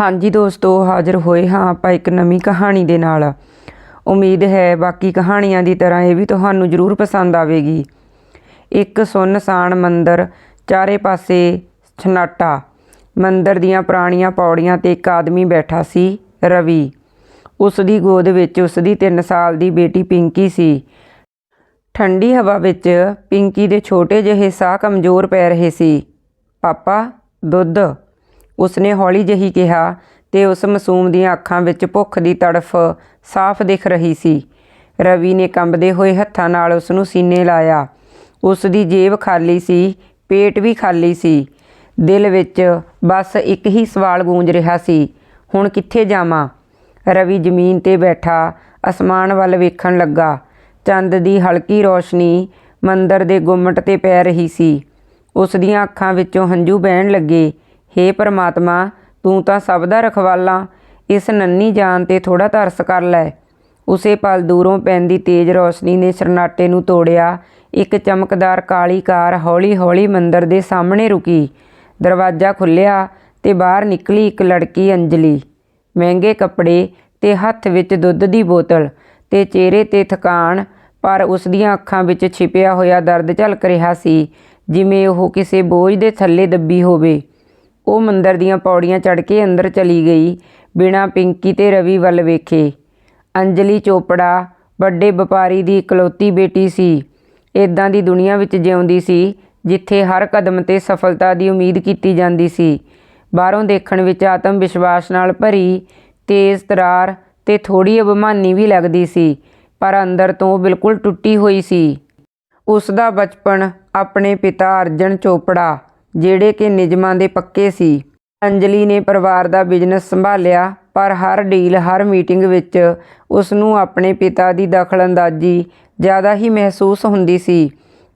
ਹਾਂਜੀ ਦੋਸਤੋ, ਹਾਜ਼ਰ ਹੋਏ ਹਾਂ ਆਪਾਂ ਇੱਕ ਨਵੀਂ ਕਹਾਣੀ ਦੇ ਨਾਲ। ਉਮੀਦ ਹੈ ਬਾਕੀ ਕਹਾਣੀਆਂ ਦੀ ਤਰ੍ਹਾਂ ਇਹ ਵੀ ਤੁਹਾਨੂੰ ਜ਼ਰੂਰ ਪਸੰਦ ਆਵੇਗੀ। ਇੱਕ ਸੁੰਨਸਾਨ ਮੰਦਰ, ਚਾਰੇ ਪਾਸੇ ਛਨਾਟਾ। ਮੰਦਰ ਦੀਆਂ ਪੁਰਾਣੀਆਂ ਪੌੜੀਆਂ ਤੇ ਇੱਕ ਆਦਮੀ ਬੈਠਾ ਸੀ, ਰਵੀ। ਉਸ ਦੀ ਗੋਦ ਵਿੱਚ ਉਸ ਦੀ 3 ਸਾਲ ਦੀ ਬੇਟੀ ਪਿੰਕੀ ਸੀ। ਠੰਡੀ ਹਵਾ ਵਿੱਚ ਪਿੰਕੀ ਦੇ ਛੋਟੇ ਜਿਹੇ ਸਾਹ ਕਮਜ਼ੋਰ ਪੈ ਰਹੇ ਸੀ। ਪਾਪਾ, ਦੁੱਧ। ਉਸਨੇ ਹੌਲੀ ਜਿਹੀ ਕਿਹਾ ਤੇ ਉਸ ਮਾਸੂਮ ਦੀਆਂ ਅੱਖਾਂ ਵਿੱਚ ਭੁੱਖ ਦੀ ਤੜਫ ਸਾਫ਼ ਦਿਖ ਰਹੀ ਸੀ। ਰਵੀ ਨੇ ਕੰਬਦੇ ਹੋਏ ਹੱਥਾਂ ਨਾਲ ਉਸ ਨੂੰ ਸੀਨੇ ਲਾਇਆ। ਉਸ ਦੀ ਜੇਬ ਖਾਲੀ ਸੀ, ਪੇਟ ਵੀ ਖਾਲੀ ਸੀ। ਦਿਲ ਵਿੱਚ ਬਸ ਇੱਕ ਹੀ ਸਵਾਲ ਗੂੰਜ ਰਿਹਾ ਸੀ, ਹੁਣ ਕਿੱਥੇ ਜਾਵਾਂ? ਰਵੀ ਜ਼ਮੀਨ ਤੇ ਬੈਠਾ ਅਸਮਾਨ ਵੱਲ ਵੇਖਣ ਲੱਗਾ। ਚੰਦ ਦੀ ਹਲਕੀ ਰੋਸ਼ਨੀ ਮੰਦਰ ਦੇ ਗੁੰਮਟ ਤੇ ਪੈ ਰਹੀ ਸੀ। ਉਸ ਦੀਆਂ ਅੱਖਾਂ ਵਿੱਚੋਂ ਹੰਝੂ ਵਹਿਣ ਲੱਗੇ। ਹੇ ਪ੍ਰਮਾਤਮਾ, ਤੂੰ ਤਾਂ ਸਭ ਦਾ ਰਖਵਾਲਾ, ਇਸ ਨੰਨੀ ਜਾਨ ਤੇ ਥੋੜਾ ਤਰਸ ਕਰ ਲੈ। ਉਸੇ ਪਲ ਦੂਰੋਂ ਪੈਂਦੀ ਤੇਜ਼ ਰੌਸ਼ਨੀ ਨੇ ਸਰਨਾਟੇ ਨੂੰ ਤੋੜਿਆ। ਇੱਕ ਚਮਕਦਾਰ ਕਾਲੀ ਕਾਰ ਹੌਲੀ-ਹੌਲੀ ਮੰਦਰ ਦੇ ਸਾਹਮਣੇ ਰੁਕੀ। ਦਰਵਾਜ਼ਾ ਖੁੱਲਿਆ ਤੇ ਬਾਹਰ ਨਿਕਲੀ ਇੱਕ ਲੜਕੀ ਅੰਜਲੀ। ਮਹਿੰਗੇ ਕੱਪੜੇ ਤੇ ਹੱਥ ਵਿੱਚ ਦੁੱਧ ਦੀ ਬੋਤਲ ਤੇ ਚਿਹਰੇ ਤੇ ਥਕਾਨ, ਪਰ ਉਸ ਦੀਆਂ ਅੱਖਾਂ ਵਿੱਚ ਛਿਪਿਆ ਹੋਇਆ ਦਰਦ ਝਲਕ ਰਿਹਾ ਸੀ, ਜਿਵੇਂ ਉਹ ਕਿਸੇ ਬੋਝ ਦੇ ਥੱਲੇ ਦੱਬੀ ਹੋਵੇ। ਉਹ ਮੰਦਰ ਦੀਆਂ ਪੌੜੀਆਂ ਚੜ੍ਹ ਕੇ ਅੰਦਰ ਚਲੀ ਗਈ, ਬਿਨਾਂ ਪਿੰਕੀ ਤੇ ਰਵੀ ਵੱਲ ਵੇਖੇ। ਅੰਜਲੀ ਚੋਪੜਾ, ਵੱਡੇ ਵਪਾਰੀ ਦੀ ਇਕਲੌਤੀ ਬੇਟੀ ਸੀ। ਇਦਾਂ ਦੀ ਦੁਨੀਆ ਵਿੱਚ ਜਿਉਂਦੀ ਸੀ, ਜਿੱਥੇ ਹਰ ਕਦਮ ਤੇ ਸਫਲਤਾ ਦੀ ਉਮੀਦ ਕੀਤੀ ਜਾਂਦੀ ਸੀ। ਬਾਹਰੋਂ ਦੇਖਣ ਵਿੱਚ ਆਤਮ ਵਿਸ਼ਵਾਸ ਨਾਲ ਭਰੀ, ਤੇਜ਼ ਤਰਾਰ ਤੇ ਥੋੜੀ ਅਭਿਮਾਨੀ ਵੀ ਲੱਗਦੀ ਸੀ, ਪਰ ਅੰਦਰ ਤੋਂ ਬਿਲਕੁਲ ਟੁੱਟੀ ਹੋਈ ਸੀ। ਉਸ ਦਾ ਬਚਪਨ ਆਪਣੇ ਪਿਤਾ ਅਰਜਨ ਚੋਪੜਾ ਜਿਹੜੇ ਕਿ ਨਿਯਮਾਂ ਦੇ ਪੱਕੇ ਸੀ। ਅੰਜਲੀ ਨੇ ਪਰਿਵਾਰ ਦਾ ਬਿਜ਼ਨਸ ਸੰਭਾਲਿਆ, ਪਰ ਹਰ ਡੀਲ, ਹਰ ਮੀਟਿੰਗ ਵਿੱਚ ਉਸ ਨੂੰ ਆਪਣੇ ਪਿਤਾ ਦੀ ਦਖਲਅੰਦਾਜ਼ੀ ਜ਼ਿਆਦਾ ਹੀ ਮਹਿਸੂਸ ਹੁੰਦੀ ਸੀ।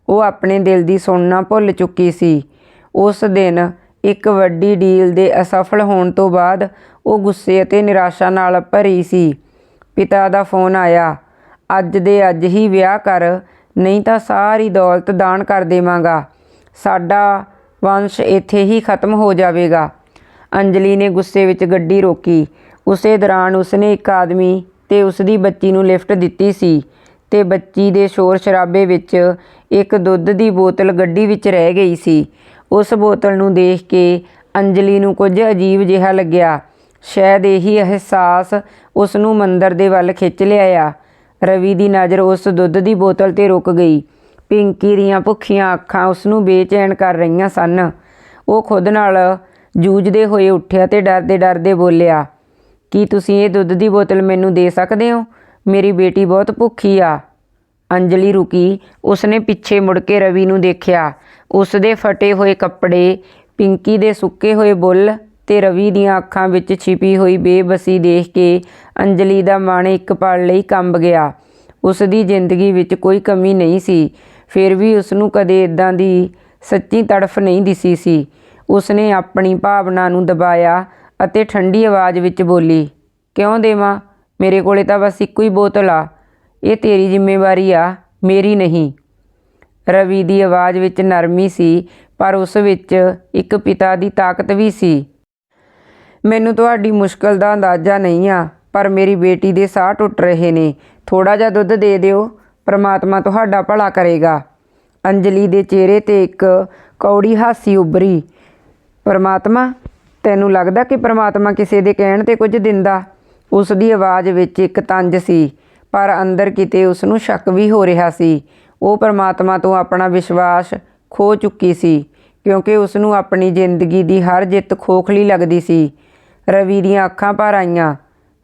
ਉਹ ਆਪਣੇ ਦਿਲ ਦੀ ਸੁਣਨਾ ਭੁੱਲ ਚੁੱਕੀ ਸੀ। ਉਸ ਦਿਨ ਇੱਕ ਵੱਡੀ ਡੀਲ ਦੇ ਅਸਫਲ ਹੋਣ ਤੋਂ ਬਾਅਦ ਉਹ ਗੁੱਸੇ ਅਤੇ ਨਿਰਾਸ਼ਾ ਨਾਲ ਭਰੀ ਸੀ। ਪਿਤਾ ਦਾ ਫੋਨ ਆਇਆ, ਅੱਜ ਦੇ ਅੱਜ ਹੀ ਵਿਆਹ ਕਰ, ਨਹੀਂ ਤਾਂ ਸਾਰੀ ਦੌਲਤ ਦਾਨ ਕਰ ਦੇਵਾਂਗਾ। ਸਾਡਾ ਵੰਸ਼ ਇੱਥੇ ਹੀ ਖਤਮ ਹੋ ਜਾਵੇਗਾ। ਅੰਜਲੀ ਨੇ ਗੁੱਸੇ ਵਿੱਚ ਗੱਡੀ ਰੋਕੀ। ਉਸੇ ਦੌਰਾਨ ਉਸਨੇ ਇੱਕ ਆਦਮੀ ਤੇ ਉਸਦੀ ਬੱਚੀ ਨੂੰ ਲਿਫਟ ਦਿੱਤੀ ਸੀ ਤੇ ਬੱਚੀ ਦੇ ਸ਼ੋਰ ਸ਼ਰਾਬੇ ਵਿੱਚ ਇੱਕ ਦੁੱਧ ਦੀ ਬੋਤਲ ਗੱਡੀ ਵਿੱਚ ਰਹਿ ਗਈ ਸੀ। ਉਸ ਬੋਤਲ ਨੂੰ ਦੇਖ ਕੇ ਅੰਜਲੀ ਨੂੰ ਕੁਝ ਅਜੀਬ ਜਿਹਾ ਲੱਗਿਆ। ਸ਼ਾਇਦ ਇਹੀ ਅਹਿਸਾਸ ਉਸ ਨੂੰ ਮੰਦਰ ਦੇ ਵੱਲ ਖਿੱਚ ਲਿਆਇਆ। ਰਵੀ ਦੀ ਨਜ਼ਰ ਉਸ ਦੁੱਧ ਦੀ ਬੋਤਲ ਤੇ ਰੁਕ ਗਈ। ਪਿੰਕੀ ਦੀਆਂ ਭੁੱਖੀਆਂ ਅੱਖਾਂ ਉਸ ਨੂੰ ਬੇਚੈਨ ਕਰ ਰਹੀਆਂ ਸਨ। ਉਹ ਖੁਦ ਨਾਲ ਜੂਝਦੇ ਹੋਏ ਉੱਠਿਆ ਤੇ ਡਰਦੇ ਡਰਦੇ ਬੋਲਿਆ, ਕੀ ਤੁਸੀਂ ਇਹ ਦੁੱਧ ਦੀ ਬੋਤਲ ਮੈਨੂੰ ਦੇ ਸਕਦੇ ਹੋ? ਮੇਰੀ ਬੇਟੀ ਬਹੁਤ ਭੁੱਖੀ ਆ। ਅੰਜਲੀ ਰੁਕੀ। ਉਸਨੇ ਪਿੱਛੇ ਮੁੜ ਕੇ ਰਵੀ ਨੂੰ ਦੇਖਿਆ। ਉਸ ਦੇ ਫਟੇ ਹੋਏ ਕੱਪੜੇ, ਪਿੰਕੀ ਦੇ ਸੁੱਕੇ ਹੋਏ ਬੁੱਲ ਤੇ ਰਵੀ ਦੀਆਂ ਅੱਖਾਂ ਵਿੱਚ ਛਿਪੀ ਹੋਈ ਬੇਬਸੀ ਦੇਖ ਕੇ ਅੰਜਲੀ ਦਾ ਮਨ ਇੱਕ ਪਲ ਲਈ ਕੰਬ ਗਿਆ। ਉਸ ਦੀ ਜ਼ਿੰਦਗੀ ਵਿੱਚ ਕੋਈ ਕਮੀ ਨਹੀਂ ਸੀ। ਫਿਰ ਵੀ ਉਸ ਨੂੰ ਕਦੇ ਇਦਾਂ ਦੀ ਸੱਚੀ ਤੜਫ ਨਹੀਂ ਦਿਸੀ ਸੀ। ਉਸਨੇ ਆਪਣੀ ਭਾਵਨਾ ਨੂੰ ਦਬਾਇਆ ਅਤੇ ਠੰਡੀ ਆਵਾਜ਼ ਵਿੱਚ ਬੋਲੀ, ਕਿਉਂ ਦੇਵਾਂ? ਮੇਰੇ ਕੋਲੇ ਤਾਂ ਬਸ ਇੱਕੋ ਹੀ ਬੋਤਲ ਆ। ਇਹ ਤੇਰੀ ਜ਼ਿੰਮੇਵਾਰੀ ਆ, ਮੇਰੀ ਨਹੀਂ। ਰਵੀ ਦੀ ਆਵਾਜ਼ ਵਿੱਚ ਨਰਮੀ ਸੀ, ਪਰ ਉਸ ਵਿੱਚ ਇੱਕ ਪਿਤਾ ਦੀ ਤਾਕਤ ਵੀ ਸੀ। ਮੈਨੂੰ ਤੁਹਾਡੀ ਮੁਸ਼ਕਲ ਦਾ ਅੰਦਾਜ਼ਾ ਨਹੀਂ ਆ, ਪਰ ਮੇਰੀ ਬੇਟੀ ਦੇ ਸਾਹ ਟੁੱਟ ਰਹੇ ਨੇ। ਥੋੜਾ ਜਿਹਾ ਦੁੱਧ ਦੇ ਦਿਓ। ਪ੍ਰਮਾਤਮਾ ਤੁਹਾਡਾ ਭਲਾ ਕਰੇਗਾ। ਅੰਜਲੀ ਦੇ ਚਿਹਰੇ ਤੇ ਇੱਕ ਕੌੜੀ ਹਾਸੀ ਉੱਭਰੀ। ਪਰਮਾਤਮਾ, ਤੈਨੂੰ ਲੱਗਦਾ ਕਿ ਪਰਮਾਤਮਾ ਕਿਸੇ ਦੇ ਕਹਿਣ ਤੇ ਕੁਝ ਦਿੰਦਾ? ਉਸ ਦੀ ਆਵਾਜ਼ ਵਿੱਚ ਇੱਕ ਤੰਜ ਸੀ, ਪਰ ਅੰਦਰ ਕਿਤੇ ਉਸ ਨੂੰ ਸ਼ੱਕ ਵੀ ਹੋ ਰਿਹਾ ਸੀ। ਉਹ ਪਰਮਾਤਮਾ ਤੋਂ ਆਪਣਾ ਵਿਸ਼ਵਾਸ ਖੋ ਚੁੱਕੀ ਸੀ, ਕਿਉਂਕਿ ਉਸ ਨੂੰ ਆਪਣੀ ਜ਼ਿੰਦਗੀ ਦੀ ਹਰ ਜਿੱਤ ਖੋਖਲੀ ਲੱਗਦੀ ਸੀ। ਰਵੀ ਦੀਆਂ ਅੱਖਾਂ ਭਰ ਆਈਆਂ।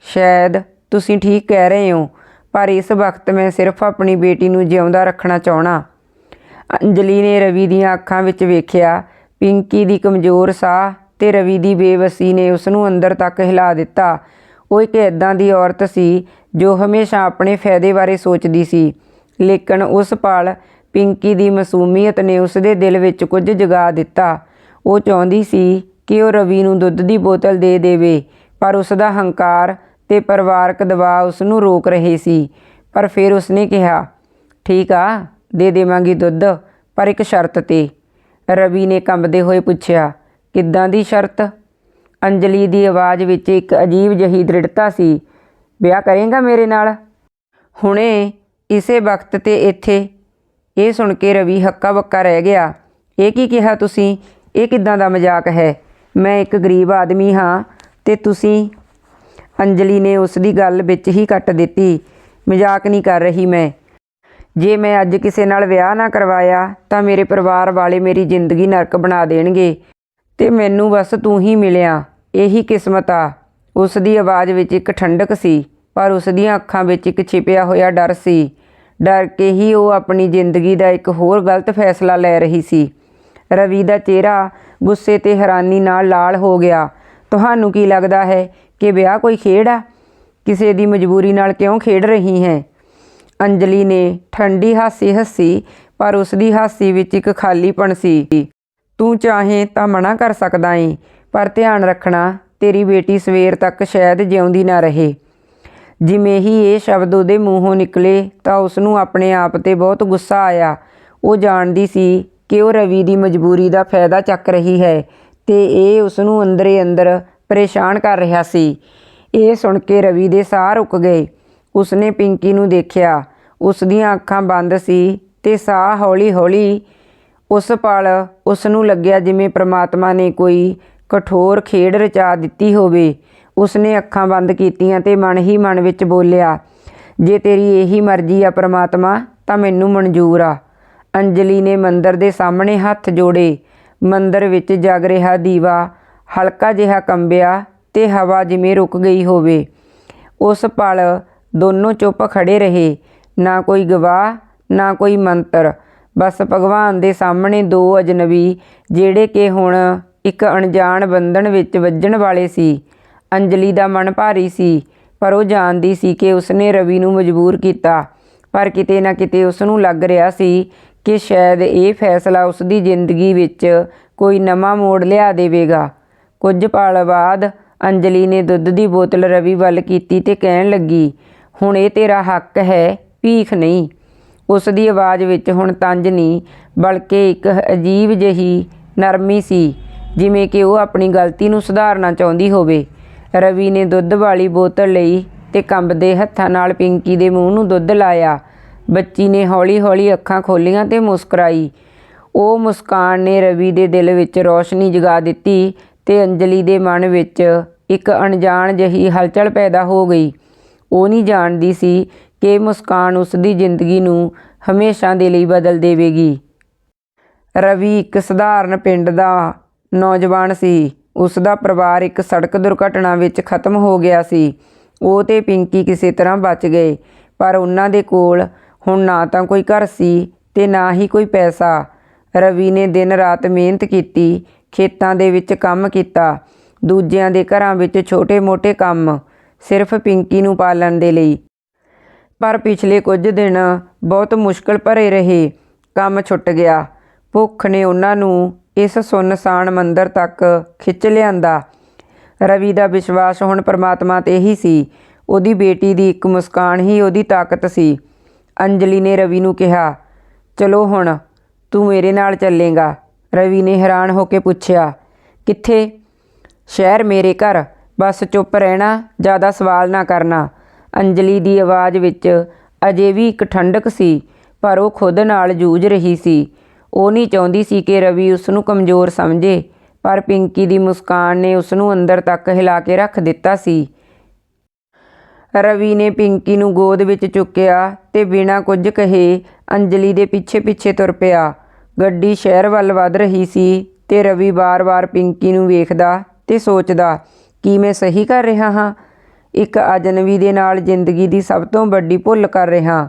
ਸ਼ਾਇਦ ਤੁਸੀਂ ਠੀਕ ਕਹਿ ਰਹੇ ਹੋ। ਪਰ ਇਸ ਵਕਤ ਮੈਂ ਸਿਰਫ ਆਪਣੀ ਬੇਟੀ ਨੂੰ ਜਿਉਂਦਾ ਰੱਖਣਾ ਚਾਹਣਾ ਅੰਜਲੀ ਨੇ ਰਵੀ ਦੀਆਂ ਅੱਖਾਂ ਵਿੱਚ ਵੇਖਿਆ, ਪਿੰਕੀ ਦੀ ਕਮਜ਼ੋਰ ਸਾਹ ਤੇ ਰਵੀ ਦੀ ਬੇਵਸੀ ਨੇ ਉਸ ਨੂੰ ਅੰਦਰ ਤੱਕ ਹਿਲਾ ਦਿੱਤਾ। ਉਹ ਇੱਕ ਇਦਾਂ ਦੀ ਔਰਤ ਸੀ ਜੋ ਹਮੇਸ਼ਾ ਆਪਣੇ ਫਾਇਦੇ ਬਾਰੇ ਸੋਚਦੀ ਸੀ। ਲੇਕਿਨ ਉਸ ਪਲ ਪਿੰਕੀ ਦੀ ਮਾਸੂਮੀਅਤ ਨੇ ਉਸ ਦੇ ਦਿਲ ਵਿੱਚ ਕੁਝ ਜਗਾ ਦਿੱਤਾ। ਉਹ ਚਾਹੁੰਦੀ ਸੀ ਕਿ ਉਹ ਰਵੀ ਨੂੰ ਦੁੱਧ ਦੀ ਬੋਤਲ ਦੇ ਦੇਵੇ, ਪਰ ਉਸ ਦਾ ਹੰਕਾਰ ਤੇ ਪਰਿਵਾਰਕ ਦਬਾਅ ਉਸ ਨੂੰ ਰੋਕ ਰਹੇ ਸੀ। ਪਰ ਫਿਰ ਉਸਨੇ ਕਿਹਾ, ਠੀਕ ਆ, ਦੇ ਦੇਵਾਂਗੀ ਦੁੱਧ, ਪਰ ਇੱਕ ਸ਼ਰਤ ਤੇ। ਰਵੀ ਨੇ ਕੰਬਦੇ ਹੋਏ ਪੁੱਛਿਆ, ਕਿੱਦਾਂ ਦੀ ਸ਼ਰਤ? ਅੰਜਲੀ ਦੀ ਆਵਾਜ਼ ਵਿੱਚ ਇੱਕ ਅਜੀਬ ਜਹੀ ਦ੍ਰਿੜਤਾ ਸੀ। ਵਿਆਹ ਕਰੇਗਾ ਮੇਰੇ ਨਾਲ? ਹੁਣੇ, ਇਸੇ ਵਕਤ ਤੇ ਇੱਥੇ। ਇਹ ਸੁਣ ਕੇ ਰਵੀ ਹੱਕਾ ਬੱਕਾ ਰਹਿ ਗਿਆ। ਇਹ ਕੀ ਕਿਹਾ ਤੁਸੀਂ? ਇਹ ਕਿੱਦਾਂ ਦਾ ਮਜ਼ਾਕ ਹੈ? ਮੈਂ ਇੱਕ ਗਰੀਬ ਆਦਮੀ ਹਾਂ ਤੇ ਤੁਸੀਂ ਅੰਜਲੀ ਨੇ ਉਸ ਦੀ ਗੱਲ ਵਿੱਚ ਹੀ ਕੱਟ ਦਿੱਤੀ। ਮਜ਼ਾਕ ਨਹੀਂ ਕਰ ਰਹੀ ਮੈਂ। ਜੇ ਮੈਂ ਅੱਜ ਕਿਸੇ ਨਾਲ ਵਿਆਹ ਨਾ ਕਰਵਾਇਆ, ਤਾਂ ਮੇਰੇ ਪਰਿਵਾਰ ਵਾਲੇ ਮੇਰੀ ਜ਼ਿੰਦਗੀ ਨਰਕ ਬਣਾ ਦੇਣਗੇ ਤੇ ਮੈਨੂੰ ਬਸ ਤੂੰ ਹੀ ਮਿਲਿਆ। ਇਹੀ ਕਿਸਮਤ ਆ। ਉਸ ਦੀ ਆਵਾਜ਼ ਵਿੱਚ ਇੱਕ ਠੰਡਕ ਸੀ, ਪਰ ਉਸ ਦੀਆਂ ਅੱਖਾਂ ਵਿੱਚ ਇੱਕ ਛਿਪਿਆ ਹੋਇਆ ਡਰ ਸੀ। ਡਰ ਕੇ ਹੀ ਉਹ ਆਪਣੀ ਜ਼ਿੰਦਗੀ ਦਾ ਇੱਕ ਹੋਰ ਗਲਤ ਫੈਸਲਾ ਲੈ ਰਹੀ ਸੀ। ਰਵੀ ਦਾ ਚਿਹਰਾ ਗੁੱਸੇ ਤੇ ਹੈਰਾਨੀ ਨਾਲ ਲਾਲ ਹੋ ਗਿਆ। ਤੁਹਾਨੂੰ ਕੀ ਲੱਗਦਾ ਹੈ? ਕਿ ਵਿਆਹ ਕੋਈ ਖੇਡ ਆ? ਕਿਸੇ ਦੀ ਮਜਬੂਰੀ ਨਾਲ ਕਿਉਂ ਖੇਡ ਰਹੀ ਹੈ? ਅੰਜਲੀ ਨੇ ਠੰਡੀ ਹਾਸੀ ਹੱਸੀ, ਪਰ ਉਸ ਦੀ ਹਾਸੀ ਵਿੱਚ ਇੱਕ ਖਾਲੀਪਣ ਸੀ। ਤੂੰ ਚਾਹੇ ਤਾਂ ਮਨਾ ਕਰ ਸਕਦਾ ਏ, ਪਰ ਧਿਆਨ ਰੱਖਣਾ, ਤੇਰੀ ਬੇਟੀ ਸਵੇਰ ਤੱਕ ਸ਼ਾਇਦ ਜਿਉਂਦੀ ਨਾ ਰਹੇ। ਜਿਵੇਂ ਹੀ ਇਹ ਸ਼ਬਦ ਉਹਦੇ ਮੂੰਹੋਂ ਨਿਕਲੇ, ਤਾਂ ਉਸ ਨੂੰ ਆਪਣੇ ਆਪ ਤੇ ਬਹੁਤ ਗੁੱਸਾ ਆਇਆ। ਉਹ ਜਾਣਦੀ ਸੀ ਕਿ ਉਹ ਰਵੀ ਦੀ ਮਜਬੂਰੀ ਦਾ ਫਾਇਦਾ ਚੱਕ ਰਹੀ ਹੈ ਤੇ ਇਹ ਉਸ ਨੂੰ ਅੰਦਰੇ ਅੰਦਰ ਪਰੇਸ਼ਾਨ ਕਰ ਰਿਹਾ ਸੀ। ਇਹ ਸੁਣ ਕੇ ਰਵੀ ਦੇ ਸਾਹ ਰੁਕ ਗਏ। ਉਸਨੇ ਪਿੰਕੀ ਨੂੰ ਦੇਖਿਆ। ਉਸ ਦੀਆਂ ਅੱਖਾਂ ਬੰਦ ਸੀ ਤੇ ਸਾਹ ਹੌਲੀ-ਹੌਲੀ ਉਸ ਪਲ ਉਸ ਨੂੰ ਲੱਗਿਆ ਜਿਵੇਂ ਪ੍ਰਮਾਤਮਾ ਨੇ ਕੋਈ ਕਠੋਰ ਖੇਡ ਰਚਾ ਦਿੱਤੀ ਹੋਵੇ। ਉਸਨੇ ਅੱਖਾਂ ਬੰਦ ਕੀਤੀਆਂ ਤੇ ਮਨ ਹੀ ਮਨ ਵਿੱਚ ਬੋਲਿਆ, ਜੇ ਤੇਰੀ ਇਹੀ ਮਰਜ਼ੀ ਆ ਪ੍ਰਮਾਤਮਾ, ਤਾਂ ਮੈਨੂੰ ਮਨਜ਼ੂਰ ਆ। ਅੰਜਲੀ ਨੇ ਮੰਦਰ ਦੇ ਸਾਹਮਣੇ ਹੱਥ ਜੋੜੇ। ਮੰਦਰ ਵਿੱਚ ਜਗ ਰਿਹਾ ਦੀਵਾ ਹਲਕਾ ਜਿਹਾ ਕੰਬਿਆ ਤੇ ਹਵਾ ਜਿਵੇਂ ਰੁਕ ਗਈ ਹੋਵੇ। ਉਸ ਪਲ ਦੋਨੋਂ ਚੁੱਪ ਖੜੇ ਰਹੇ। ਨਾ ਕੋਈ ਗਵਾਹ, ਨਾ ਕੋਈ ਮੰਤਰ। ਬਸ ਭਗਵਾਨ ਦੇ ਸਾਹਮਣੇ ਦੋ ਅਜਨਬੀ, ਜਿਹੜੇ ਕਿ ਹੁਣ ਇੱਕ ਅਣਜਾਣ ਬੰਧਨ ਵਿੱਚ ਵੱਜਣ ਵਾਲੇ ਸੀ। ਅੰਜਲੀ ਦਾ ਮਨ ਭਾਰੀ ਸੀ, ਪਰ ਉਹ ਜਾਣਦੀ ਸੀ ਕਿ ਉਸਨੇ ਰਵੀ ਨੂੰ ਮਜਬੂਰ ਕੀਤਾ। ਪਰ ਕਿਤੇ ਨਾ ਕਿਤੇ ਉਸ ਨੂੰ ਲੱਗ ਰਿਹਾ ਸੀ ਕਿ ਸ਼ਾਇਦ ਇਹ ਫੈਸਲਾ ਉਸ ਦੀ ਜ਼ਿੰਦਗੀ ਵਿੱਚ ਕੋਈ ਨਵਾਂ ਮੋੜ ਲਿਆ ਦੇਵੇਗਾ। ਕੁਝ ਪਲ ਬਾਅਦ ਅੰਜਲੀ ਨੇ ਦੁੱਧ ਦੀ ਬੋਤਲ ਰਵੀ ਵੱਲ ਕੀਤੀ ਤੇ ਕਹਿਣ ਲੱਗੀ, ਹੁਣ ਇਹ ਤੇਰਾ ਹੱਕ ਹੈ, ਭੀਖ ਨਹੀਂ। ਉਸ ਦੀ ਆਵਾਜ਼ ਵਿੱਚ ਹੁਣ ਤੰਜ ਨਹੀਂ, ਬਲਕਿ ਇੱਕ ਅਜੀਬ ਜਿਹੀ ਨਰਮੀ ਸੀ, ਜਿਵੇਂ ਕਿ ਉਹ ਆਪਣੀ ਗਲਤੀ ਨੂੰ ਸੁਧਾਰਨਾ ਚਾਹੁੰਦੀ ਹੋਵੇ। ਰਵੀ ਨੇ ਦੁੱਧ ਵਾਲੀ ਬੋਤਲ ਲਈ ਤੇ ਕੰਬਦੇ ਹੱਥਾਂ ਨਾਲ ਪਿੰਕੀ ਦੇ ਮੂੰਹ ਨੂੰ ਦੁੱਧ ਲਾਇਆ। ਬੱਚੀ ਨੇ ਹੌਲੀ-ਹੌਲੀ ਅੱਖਾਂ ਖੋਲੀਆਂ ਤੇ ਮੁਸਕਰਾਈ। ਉਹ ਮੁਸਕਾਨ ਨੇ ਰਵੀ ਦੇ ਦਿਲ ਵਿੱਚ ਰੌਸ਼ਨੀ ਜਗਾ ਦਿੱਤੀ ਤੇ ਅੰਜਲੀ ਦੇ ਮਨ ਵਿੱਚ ਇੱਕ ਅਣਜਾਣ ਜਹੀ ਹਲਚਲ ਪੈਦਾ ਹੋ ਗਈ। ਉਹ ਨਹੀਂ ਜਾਣਦੀ ਸੀ ਕਿ ਮੁਸਕਾਨ ਉਸ ਦੀ ਜ਼ਿੰਦਗੀ ਨੂੰ ਹਮੇਸ਼ਾ ਦੇ ਲਈ ਬਦਲ ਦੇਵੇਗੀ। ਰਵੀ ਇੱਕ ਸਧਾਰਨ ਪਿੰਡ ਦਾ ਨੌਜਵਾਨ ਸੀ। ਉਸ ਦਾ ਪਰਿਵਾਰ ਇੱਕ ਸੜਕ ਦੁਰਘਟਨਾ ਵਿੱਚ ਖਤਮ ਹੋ ਗਿਆ ਸੀ। ਉਹ ਤੇ ਪਿੰਕੀ ਕਿਸੇ ਤਰ੍ਹਾਂ ਬਚ ਗਏ, ਪਰ ਉਹਨਾਂ ਦੇ ਕੋਲ ਹੁਣ ਨਾ ਤਾਂ ਕੋਈ ਘਰ ਸੀ ਤੇ ਨਾ ਹੀ ਕੋਈ ਪੈਸਾ। ਰਵੀ ਨੇ ਦਿਨ ਰਾਤ ਮਿਹਨਤ ਕੀਤੀ ਖੇਤਾਂ ਦੇ ਵਿੱਚ ਕੰਮ ਕੀਤਾ। ਦੂਜਿਆਂ ਦੇ ਘਰਾਂ ਵਿੱਚ ਛੋਟੇ-ਮੋਟੇ ਕੰਮ, ਸਿਰਫ ਪਿੰਕੀ ਨੂੰ ਪਾਲਣ ਦੇ ਲਈ। ਪਰ ਪਿਛਲੇ ਕੁਝ ਦਿਨ ਬਹੁਤ ਮੁਸ਼ਕਲ ਭਰੇ ਰਹੇ, ਕੰਮ ਛੁੱਟ ਗਿਆ। ਭੁੱਖ ਨੇ ਉਹਨਾਂ ਨੂੰ ਇਸ ਸੁੰਨਸਾਨ ਮੰਦਰ ਤੱਕ ਖਿੱਚ ਲਿਆਂਦਾ। ਰਵੀ ਦਾ ਵਿਸ਼ਵਾਸ ਹੁਣ ਪਰਮਾਤਮਾ ਤੇ ਹੀ ਸੀ। ਉਹਦੀ ਬੇਟੀ ਦੀ ਇੱਕ ਮੁਸਕਾਨ ਹੀ ਉਹਦੀ ਤਾਕਤ ਸੀ। ਅੰਜਲੀ ਨੇ ਰਵੀ ਨੂੰ ਕਿਹਾ, ਚਲੋ ਹੁਣ, ਤੂੰ ਮੇਰੇ ਨਾਲ ਚੱਲੇਗਾ। ਰਵੀ ਨੇ ਹੈਰਾਨ ਹੋ ਕੇ ਪੁੱਛਿਆ, ਕਿੱਥੇ? ਸ਼ਹਿਰ ਮੇਰੇ ਘਰ। ਬਸ ਚੁੱਪ ਰਹਿਣਾ, ਜ਼ਿਆਦਾ ਸਵਾਲ ਨਾ ਕਰਨਾ। ਅੰਜਲੀ ਦੀ ਆਵਾਜ਼ ਵਿੱਚ ਅਜੇ ਵੀ ਇੱਕ ਠੰਡਕ ਸੀ, ਪਰ ਉਹ ਖੁਦ ਨਾਲ ਜੂਝ ਰਹੀ ਸੀ। ਉਹ ਨਹੀਂ ਚਾਹੁੰਦੀ ਸੀ ਕਿ ਰਵੀ ਉਸ ਨੂੰ ਕਮਜ਼ੋਰ ਸਮਝੇ, ਪਰ ਪਿੰਕੀ ਦੀ ਮੁਸਕਾਨ ਨੇ ਉਸ ਨੂੰ ਅੰਦਰ ਤੱਕ ਹਿਲਾ ਕੇ ਰੱਖ ਦਿੱਤਾ ਸੀ। ਰਵੀ ਨੇ ਪਿੰਕੀ ਨੂੰ ਗੋਦ ਵਿੱਚ ਚੁੱਕਿਆ ਤੇ ਬਿਨਾਂ ਕੁਝ ਕਹੇ ਅੰਜਲੀ ਦੇ ਪਿੱਛੇ-ਪਿੱਛੇ ਤੁਰ ਪਿਆ। ਗੱਡੀ ਸ਼ਹਿਰ ਵੱਲ ਵੱਧ ਰਹੀ ਸੀ ਤੇ ਰਵੀ ਵਾਰ-ਵਾਰ ਪਿੰਕੀ ਨੂੰ ਵੇਖਦਾ ਤੇ ਸੋਚਦਾ ਕੀ ਮੈਂ ਸਹੀ ਕਰ ਰਿਹਾ ਹਾਂ? ਇੱਕ ਅਜਨਬੀ ਦੇ ਨਾਲ ਜ਼ਿੰਦਗੀ ਦੀ ਸਭ ਤੋਂ ਵੱਡੀ ਭੁੱਲ ਕਰ ਰਿਹਾ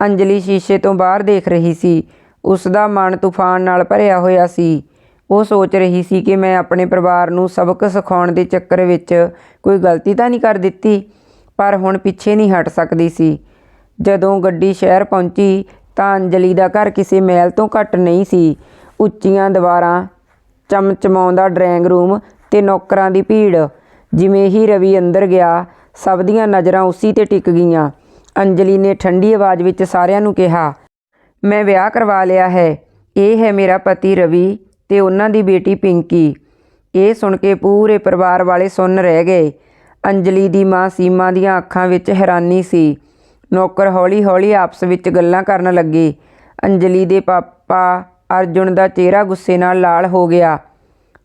ਅੰਜਲੀ ਸ਼ੀਸ਼ੇ ਤੋਂ ਬਾਹਰ ਦੇਖ ਰਹੀ ਸੀ। ਉਸ ਦਾ ਮਨ ਤੂਫਾਨ ਨਾਲ ਭਰਿਆ ਹੋਇਆ ਸੀ। ਉਹ ਸੋਚ ਰਹੀ ਸੀ ਕਿ ਮੈਂ ਆਪਣੇ ਪਰਿਵਾਰ ਨੂੰ ਸਬਕ ਸਿਖਾਉਣ ਦੇ ਚੱਕਰ ਵਿੱਚ ਕੋਈ ਗਲਤੀ ਤਾਂ ਨਹੀਂ ਕਰ ਦਿੱਤੀ, ਪਰ ਹੁਣ ਪਿੱਛੇ ਨਹੀਂ ਹਟ ਸਕਦੀ ਸੀ। ਜਦੋਂ ਗੱਡੀ ਸ਼ਹਿਰ ਪਹੁੰਚੀ ਤਾਂ ਅੰਜਲੀ ਦਾ ਘਰ ਕਿਸੇ ਮਹਿਲ ਤੋਂ ਘੱਟ ਨਹੀਂ ਸੀ। ਉੱਚੀਆਂ ਦੀਵਾਰਾਂ, ਚਮਚਮਾਉਂਦਾ ਡਰਾਇੰਗ ਰੂਮ ਤੇ ਨੌਕਰਾਂ ਦੀ ਭੀੜ। ਜਿਵੇਂ ਹੀ ਰਵੀ ਅੰਦਰ ਗਿਆ, ਸਭ ਦੀਆਂ ਨਜ਼ਰਾਂ ਉਸੇ ਤੇ ਟਿਕ ਗਈਆਂ। ਅੰਜਲੀ ਨੇ ਠੰਡੀ ਆਵਾਜ਼ ਵਿੱਚ ਸਾਰਿਆਂ ਨੂੰ ਕਿਹਾ, ਮੈਂ ਵਿਆਹ ਕਰਵਾ ਲਿਆ ਹੈ। ਇਹ ਹੈ ਮੇਰਾ ਪਤੀ ਰਵੀ ਤੇ ਉਹਨਾਂ ਦੀ ਬੇਟੀ ਪਿੰਕੀ। ਇਹ ਸੁਣ ਕੇ ਪੂਰੇ ਪਰਿਵਾਰ ਵਾਲੇ ਸੁੰਨ ਰਹਿ ਗਏ। ਅੰਜਲੀ ਦੀ ਮਾਂ ਸੀਮਾ ਦੀਆਂ ਅੱਖਾਂ ਵਿੱਚ ਹੈਰਾਨੀ ਸੀ। ਨੌਕਰ ਹੌਲੀ-ਹੌਲੀ ਆਪਸ ਵਿੱਚ ਗੱਲਾਂ ਕਰਨ ਲੱਗੇ। ਅੰਜਲੀ ਦੇ ਪਾਪਾ ਅਰਜੁਨ ਦਾ ਚਿਹਰਾ ਗੁੱਸੇ ਨਾਲ ਲਾਲ ਹੋ ਗਿਆ।